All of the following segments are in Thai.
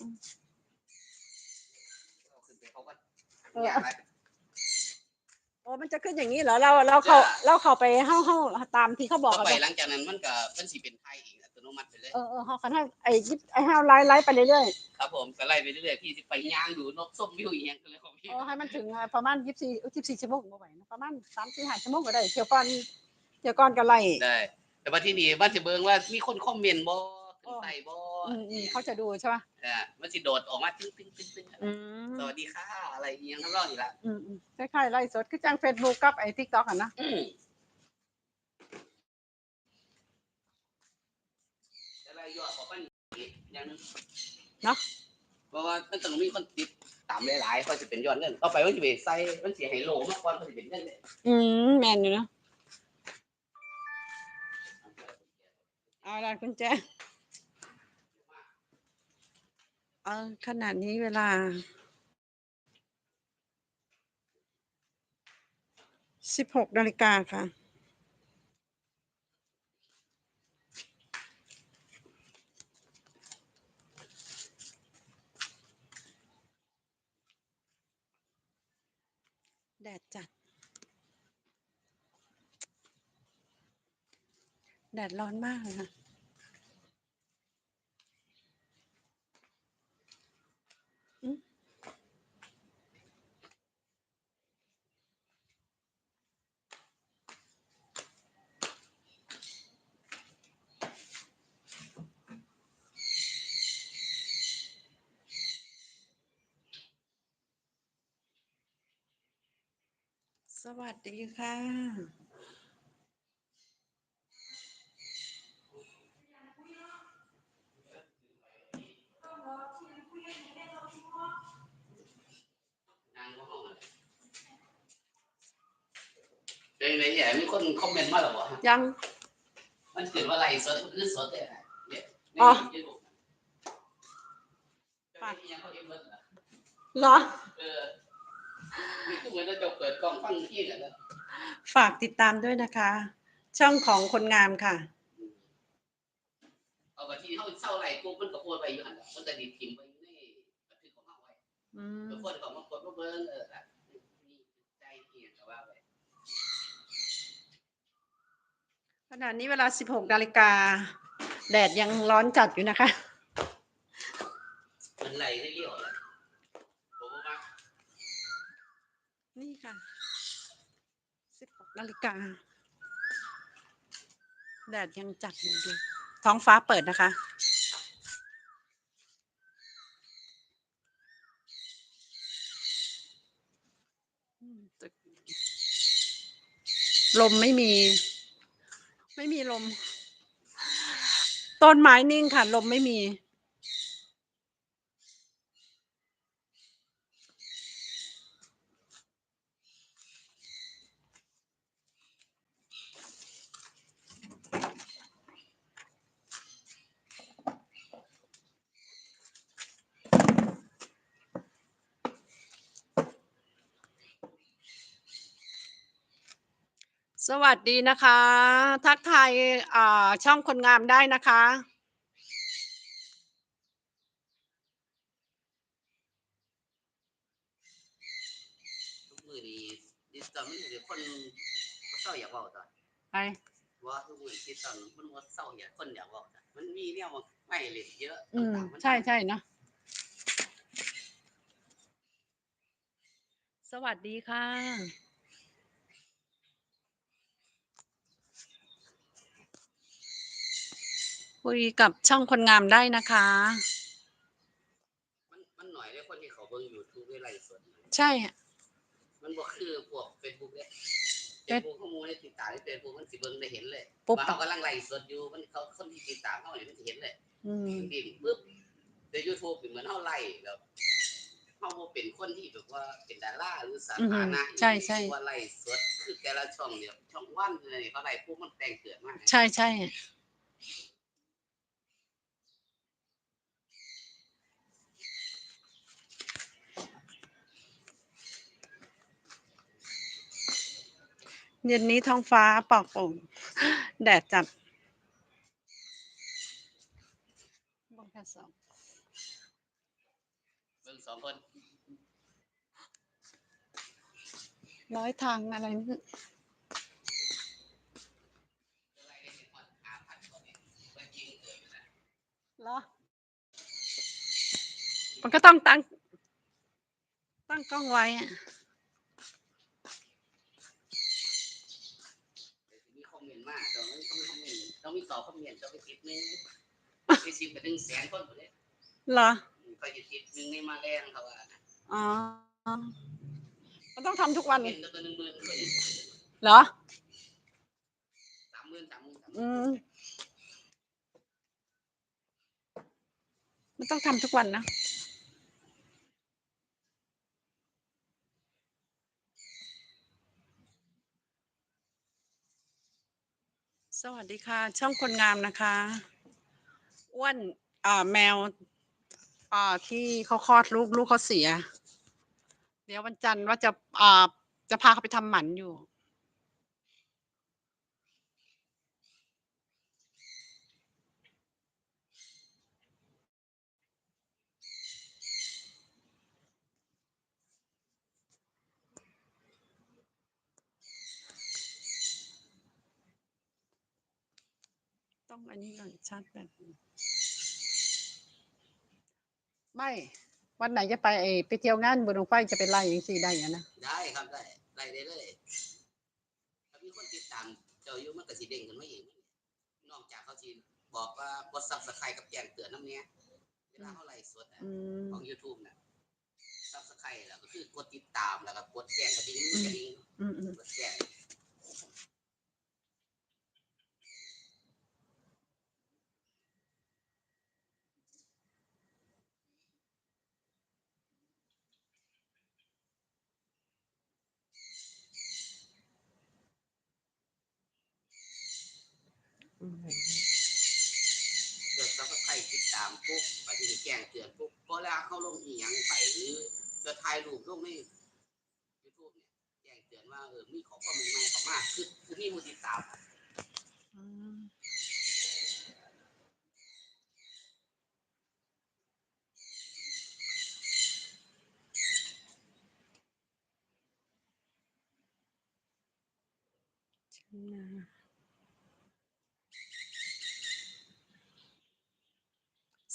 อืมเอาขึ้นไปเขาก็เอออยากไปโอ้มันจะขึ้นอย่างนี้เหรอเราเราเข้าจ้ะเราเข้าไปเฮาเฮาตามที่เขาบอกต่ออะไปเนอะหลังจากนั้นมันก็มันสิเป็นไทยเองอัตโนมัติไปเลย เออเออเฮาคันให้ไอ้ยิบไอ้เฮาไลฟ์ไลฟ์ไปเรื่อยครับผมก็ไล่ไปเรื่อยๆพี่สิไปย่างดูนกส้มวิวอีหยังก็เลยของๆพี่เออให้มันถึงอ่าประมาณยี่สิบสี่ยี่สิบสี่ชั่วโมงบ่ไหวนะประมาณสามสี่ห้าชั่วโมงก็ได้เที่ยวก่อนเที่ยวก่อนก็ไล่ ได้ แต่ว่าที่นี่ว่าจะเบิ่งว่ามีคนคอมเมนต์บ่ขึ้นใส่บ่ อืมอืมเขาจะดูใช่ป่ะอ่ามันสิโดดออกมาตึ้งตึ้งตึ้งตึ้งอืมสวัสดีค่ะ อะไรอีหยังทำนองนี้ละอืมอืมคล้ายๆไล่สดคือจังเฟซบุ๊กกับไอ้ทิกต็อกอะนะอืมอะไรยอดของมันอีกอย่างหนึงเนาะเพราะว่ามันต้องมีคนติดตามหลายๆเขาจะเป็นยอดเงินต่อไปมันจะไปใส่มันสิให้โลมากกว่าเขาจะเป็นเงินเลยอืมแมนอยู่นะเอาละคุณแจ เออขนาดนี้เวลาสิบหกนาฬิกาค่ะ แดดจัด แดดร้อนมากเลยค่ะ สวัสดีค่ะนางก็ห้องอะไรเป็นไงเนี่ยมีคนคอมเมนต์มาหรอวะยัง มันเกิดว่าอะไรสดมันคือสดเนี่เนี่ยอ๋อยูทูบฝากยังเขาเอ็มเบิร์ดเหรอเหรอเออ มีทุกคนจะเปิดกล้องฟังที่แหละนะฝากติดตามด้วยนะคะ ช่องของคนงามค่ะ เอาไปที่เขาเศร้าไรกูมันก็โพดไปอยู่หันมันจะดีพิมพ์ไว้ในบันทึกของเขาไว้อืมทุกคนก็มากดมาเบิ้งเอออะนี่ใจเกียรติว่าไปขณะนี้เวลา 16นาฬิกา แดดยังร้อนจัดอยู่นะคะ มันไหลได้เลี้ยวเลยผมว่า นี่ค่ะ16นาฬิกา แดดยังจัดอยู่ดี ท้องฟ้าเปิดนะคะ ลมไม่มี ไม่มีลม ต้นไม้นิ่งค่ะ ลมไม่มี สวัสดีนะคะ ทักทายอ่าช่องคนงามได้นะคะ ทุกมือนี้ดิจิตอลมันเดี๋ยวคนเขาเศร้าอยากเว่าต่อไปว่าทุกมือดิจิตอลมันว่าเศร้าอยากคนอยากเว่าต่อมันมีเนี่ยมันไม่เล่นเยอะอืมต่างๆมันใช่ใช่เนอะสวัสดีค่ะ คุยกับช่องคนงามได้นะคะ มันมันหน่อยเลยคนที่เขาเบิ่งยูทูบด้วยไลฟ์สดใช่อะมันบ่คือพวกเฟซบุ๊กเด้เฟเฟซซบุ๊กข้อมูลในติดตามในเฟซบุ๊กมันสิเบิ่งได้เห็นเลยปุ๊บว่าเขากำลังไลฟ์สดอยู่มันเขาคนที่ติดตามเขาเนี่ยมันสิเห็นเลยอืมดิ่งปุ๊บแต่ YouTube เป็นเหมือนเฮาไล่แบบเฮาบ่เป็นคนที่แบบว่าเป็นดาราหรือสาธารณะใช่ใช่ว่าไล่สดคือแต่ละช่องเนี่ยช่องวันเนี่ยเขาไล่ปุ๊บมันแต่งเกิดมากใช่ใช่ เย็นนี้ท้องฟ้าปลอดโปร่งแดดจัดบงแค่สองงสองคนร้อยทางอะไรนี่ไล่ได้เป็นคนหาพันคนเนี่ยเมื่อกี้เกิดอยู่นะเหรอ มันก็ต้องตั้ง ตั้งกล้องไว้อะ เดี๋ยวจะมีคอมเมนต์มากแต่ไม่ต้องมีคอมเมน ต์ต้องมีต่อคอมเมนต์ต้องไปติดหนึงไปซิมไปถึงแสนคนหมดเลยเหรอไปจะติดหนึ่งในมาแรงเขาว่านะอ๋อมันต้องทำทุกวันเป็นตัวหนึ่งหมื่นคนเหรอ สามหมื่นสามหมื่นสามหอืมื่นม มันต้องทำทุกวันนะ สวัสดีค่ะ ช่องคนงามนะคะอ้วนอ่าแมวอ่าที่เขาคลอดลูกลูกเขาเสีย เดี๋ยววันจันทร์ว่าจะอ่าจะพาเขาไปทำหมันอยู่ ต้องอันนี้ก่อนชาร์จแบตไม่วันไหนจะไปไอไปเที่ยวงานบุญไฟจะไปไล่ยังสี่ได้อะนะได้ครับได้ไล่ได้เลยถ้ามีคนติดตามเจ้าอยู่มันก็สิเด้งขึ้นมาเองนอกจากเขาสิบอกว่ากดซับสไครต์กับแจ้งเตือนน้ำเนี้ยเวลาเขาไล่สดอะอืมของ YouTube น่ะซับสไครต์แล้วก็คือกดติดตามแล้วก็กดแจ้งกระดิ่งกระดิ่งอืมอืมกดแจ้ง อืมกดซับสไครติดตามปุ๊บไปที่แจ้งเตือนปุ๊บพอเวลาเข้าลงอีหยังไปหรือจะถ่ายรูปลงใน YouTube เนี่ยแจ้งเตือนว่าเออมีข้อความใหม่ๆเข้ามาคือคือมีผู้ติดตามอืม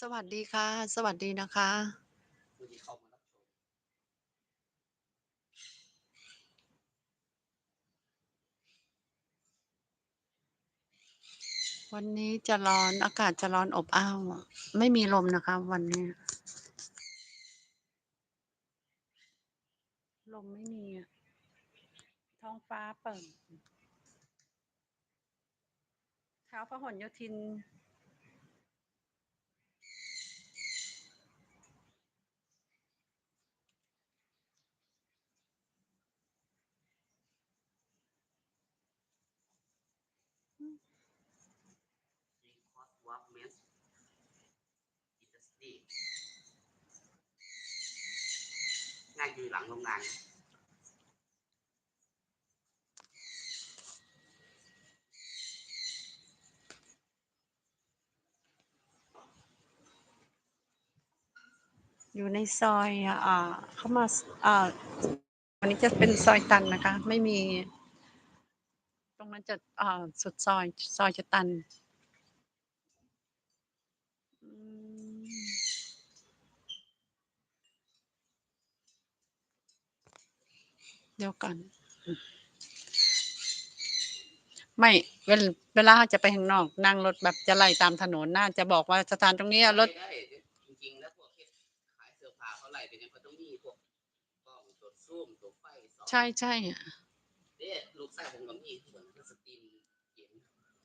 สวัสดีค่ะ สวัสดีนะคะผู้ที่เข้ามารับชมวันนี้จะร้อนอากาศจะร้อนอบอ้าวอะไม่มีลมนะคะ วันนี้ ลมไม่มีอะท้องฟ้าเปิดเท้าพหลโยธิน งคอสวอล์กเมสอินดัสตรีง่ายอยู่หลังโรงงานอยู่ในซอยอะอ่าเข้ามาอ่าอันนี้จะเป็นซอยตันนะคะ ไม่มี ตรงนั้นจะอ่าสุดซอย ซอยจะตัน เดี๋ยวก่อนอืมไม่เวลเวลาจะไปข้างนอก นั่งรถแบบจะไล่ตามถนนน่าจะบอกว่าสถานตรงนี้รถได้จริงๆแล้วพวกเฮ็ดขายเสื้อผ้าเขาไล่เป็นยังไงต้องมีพวกกล้องตัวซูมตัวไฟสองใช่ใช่อะเด้ลูกชายผมก็มีเหมือนกับสตรีมเกม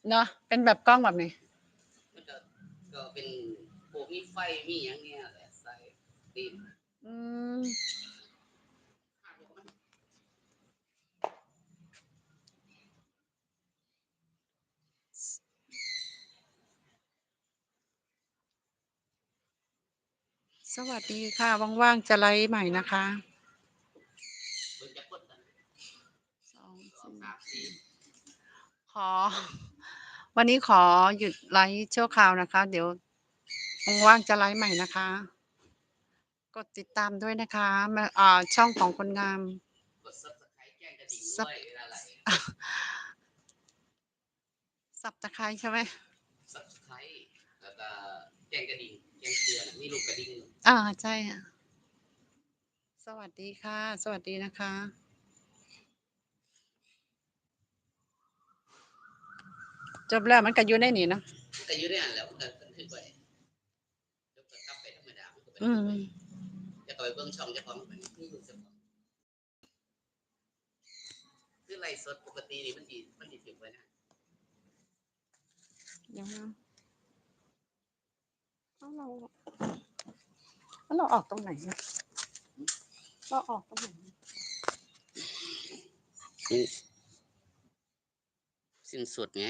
เนาะเป็นแบบกล้องแบบนี้มันก็ก็เป็นพวกมีไฟมีอย่างเนี้ยแหละใส่สตรีมอืม สวัสดีค่ะ ว่างๆ จะไลฟ์ใหม่นะคะสองสี่ขอ วันนี้ขอหยุดไลฟ์ชั่วคราวนะคะ เดี๋ยวว่างๆจะไลฟ์ใหม่นะคะ กดติดตามด้วยนะคะมาอ่าช่องของคนงามกด subscribe แจ้งกเวลาไหลสับตะไคร้ใช่ไหม subscribe แล้วก็แจ้งกระดิ่ง แจ้งเตือนมีลูกกระดิ่งอ่าใช่อะสวัสดีค่ะ สวัสดีนะคะ จบแล้วมันก็อยู่ในนี่เนอะมันก็อยู่ในนั้นแหล้วมันก็บันทึกไว้เดี๋ยวก็กลับไปธรรมดามันก็บันอืทึกมไว้จะต่อยเบื้องช่องเจะพร้าขอมมันมีอยู่เฉพาะคือไลฟ์สดปกตินี่มันดีมันดีถึงไว้นะเดี๋ยวนะ เราแล้วเราออกตรงไหนเนี่ยเราออกตรงไหนสิ้นสุดไง